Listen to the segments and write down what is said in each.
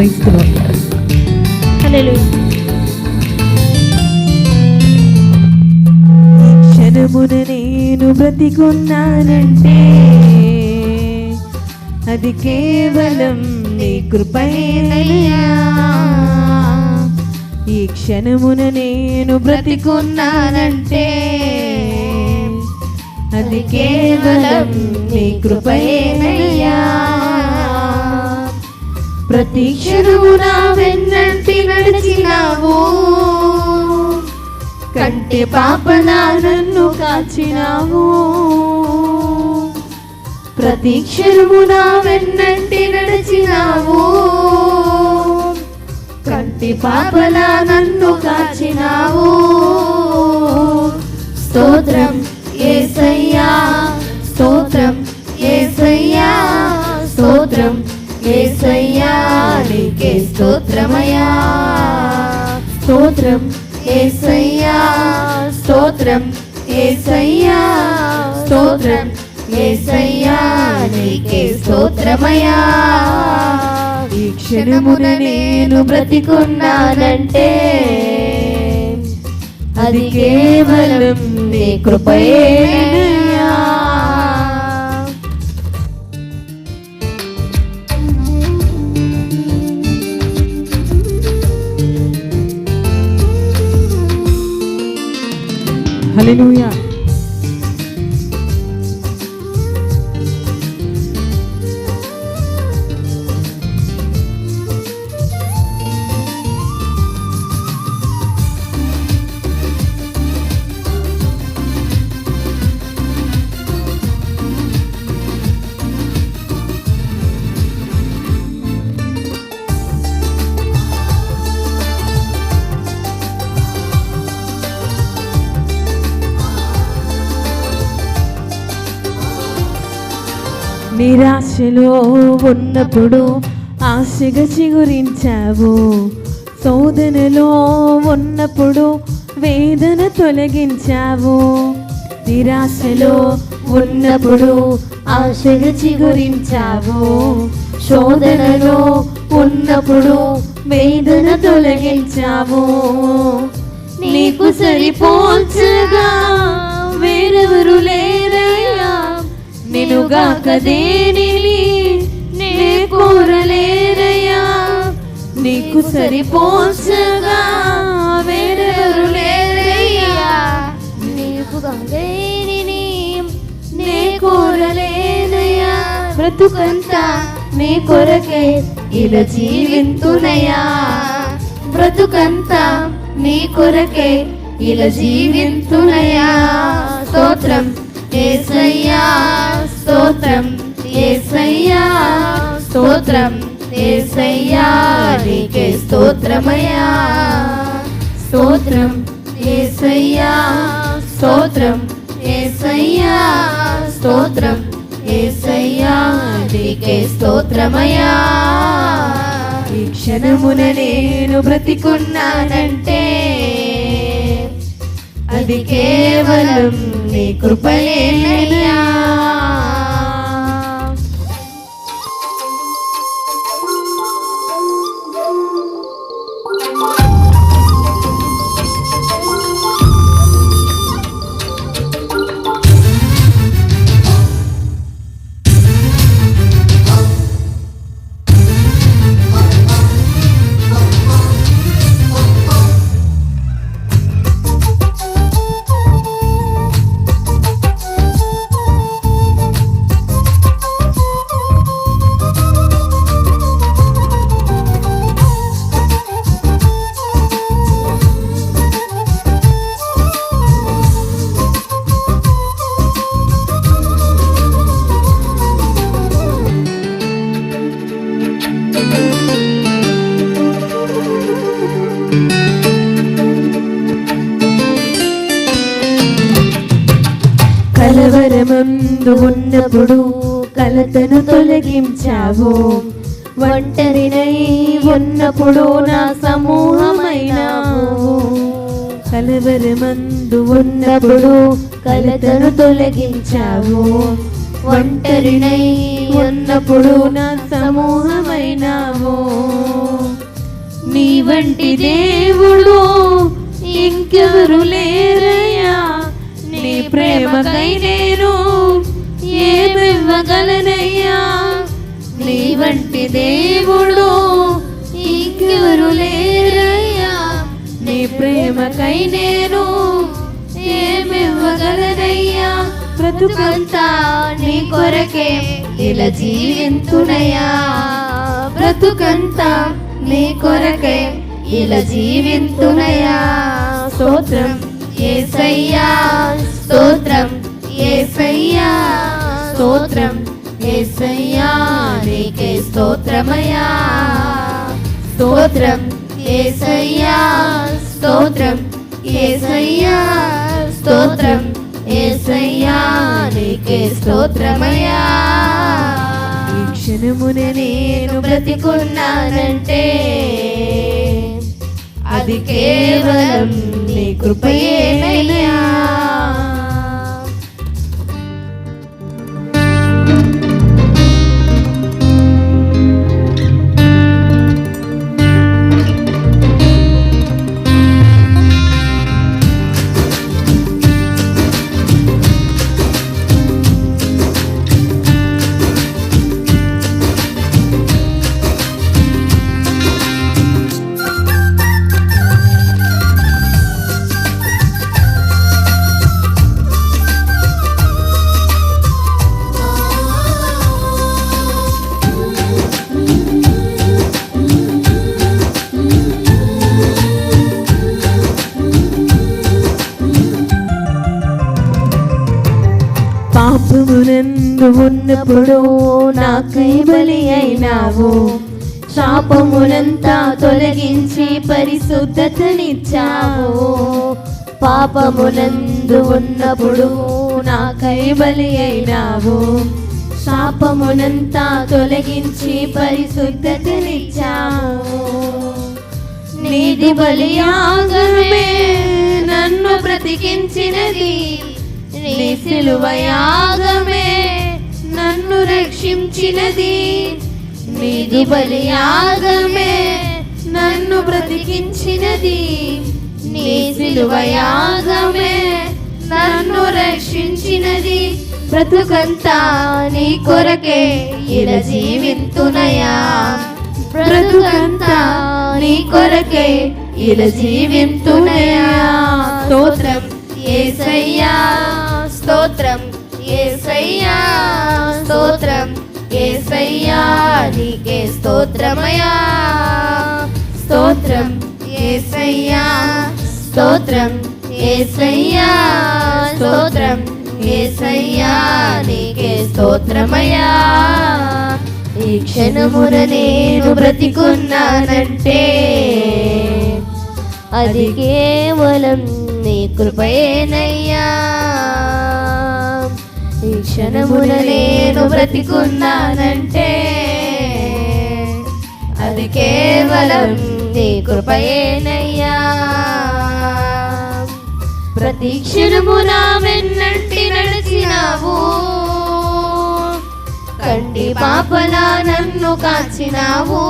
క్రైస్తవ క్షణమున నేను బ్రతికున్నానంటే అది కేవలం నీ కృపయేనయ్యా ఈ క్షణమున నేను బ్రతికున్నానంటే అది కేవలం నీ కృపయేనయ్యా ప్రతి క్షణమున వెన్నంటి నడిచినావు. కంటే పాపన నన్ను కాచినావు. ప్రతి క్షణమున వెన్నంటి నడిచినావు. కంటి పాపన నన్ను కాచినావు. స్తోత్రం ఏసయ్యా స్తోత్రం ఏసయ్యా స్తోత్రం ఏసయ్యా నీకే స్తోత్రమయ్యా. స్తోత్రం ఏసయ్యా స్తోత్రం ఏసయ్యా స్తోత్రం ఏసయ్యా నీకే స్తోత్రమయ్యా. ఈ క్షణమున నేను బ్రతికున్నానంటే అది కేవలం నీ కృపయేనయ్యా. Hallelujah. నిరాశలో ఉన్నప్పుడు ఆశగా చిగురించావు. శోధనలో ఉన్నప్పుడు వేదన తొలగించావు. నిరాశలో ఉన్నప్పుడు ఆశగా చిగురించావు. శోధనలో ఉన్నప్పుడు వేదన తొలగించావు. నీకు సరిపోల్చగా వేరెవరు నేనుగాక దేనిని నే కోరలేరయ్యా నీకు సరిపోసగా వేరెవరు లేరయ్యా. నీకు దేనిని నే కోరలేనయ్యా బ్రతుకంతా నీ కొరకే ఇలా జీవింతునయ్యా. బ్రతుకంతా నీ కొరకే ఇలా జీవింతునయ్యా. స్తోత్రం. ఏసయ్యా స్తోత్రం. ఏసయ్యా స్తోత్రం. ఏసయ్యా నీకే స్తోత్రమయ్యా. స్తోత్రం. ఏసయ్యా స్తోత్రం. ఏసయ్యా స్తోత్రం. ఏసయ్యా నీకే స్తోత్రమయ్యా. ఈ క్షణమున నేను బ్రతికున్నానంటే అది కేవలం నీ కృపయేనయ్యా నందు ఉన్నప్పుడు కలతను తొలగించావు. ఒంటరినై ఉన్నప్పుడు నా సమూహమైనావు. కలవరమందు ఉన్నప్పుడు కలతను తొలగించావు. ఒంటరినై ఉన్నప్పుడు నా సమూహమైనావు. వంటి దేవుడు ఇంకెవరు లేరయ్యా. నీ ప్రేమకైనే గలనయ్యా నీ వంటి దేవుడు ఇంకెవరు లేరయ్యా. నీ ప్రేమకై నేను ఏమివ్వగలనయ్యా. బ్రతుకంతా నీ కొరకే ఇలా జీవింతునయ్యా. బ్రతుకంతా నీ కొరకే ఇలా జీవింతునయ్యా. స్తోత్రం ఏసయ్యా. స్తోత్రం ఏసయ్యా. స్తోత్రం ఏసయ్యా నీకే స్తోత్రమయ్యా. స్తోత్రం ఏసయ్యా స్తోత్రం ఏసయ్యా స్తోత్రం ఏసయ్యా నీకే స్తోత్రమయ్యా. ఈ క్షణమున నేను బ్రతికున్నానంటే అది కేవలం నీ కృపయేనయ్యా పాపమునందు ఉన్నప్పుడు నాకై బలి అయినావు. శాపమునంతా తొలగించి పరిశుద్ధతనిచ్చావు. పాపమునందు ఉన్నప్పుడు నాకై బలి అయినావు. శాపమునంతా తొలగించి పరిశుద్ధతనిచ్చావు. నీది బలియాగమే నన్ను బ్రతికించినది. నీ సిలువ యాగమే నన్ను రక్షించినది. నీది బలియాగమే నన్ను బ్రతికించినది. నీ సిలువయాగమే నన్ను రక్షించినది. బ్రతుకంతా నీ కొరకే ఇలా జీవింతునయా బ్రతుకంతా నీ కొరకే ఇలా జీవింతునయా స్తోత్రం ఏసయ్యా స్తోత్రం ఏసయ్యా. స్తోత్రం. ఏసయ్యా నీకే స్తోత్రమయా స్తోత్రం. ఏసయ్యా స్తోత్రం. ఏసయ్యా స్తోత్రం. ఏసయ్యా నీకే స్తోత్రమయా ఈ క్షణమున నేను బ్రతికున్నానంటే అది కేవలం నీ కృపయేనయ్యా. క్షణమున నేను బ్రతికున్నానంటే అది కేవలం నీ కృపయేనయ్యా. ప్రతి క్షణమున నా వెన్నంటి నడిచినావు. కంటి పాపలా నన్ను కాచినావు.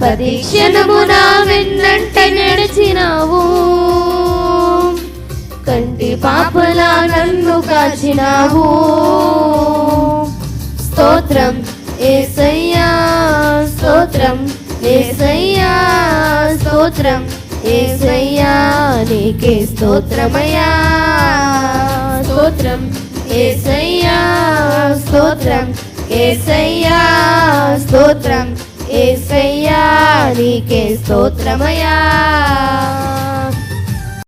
ప్రతి క్షణమున నా వెన్నంట నడిచినావు. కంటి పాపలా నన్ను కాచినావు. స్తోత్రం ఏసయ్యా స్తోత్రం ఏసయ్యా స్తోత్రం ఏసయ్యా నీకే స్తోత్రమయ్యా. స్తోత్రం ఏసయ్యా స్తోత్రం ఏసయ్యా స్తోత్రం ఏసయ్యా నీకే స్తోత్రమయ్యా.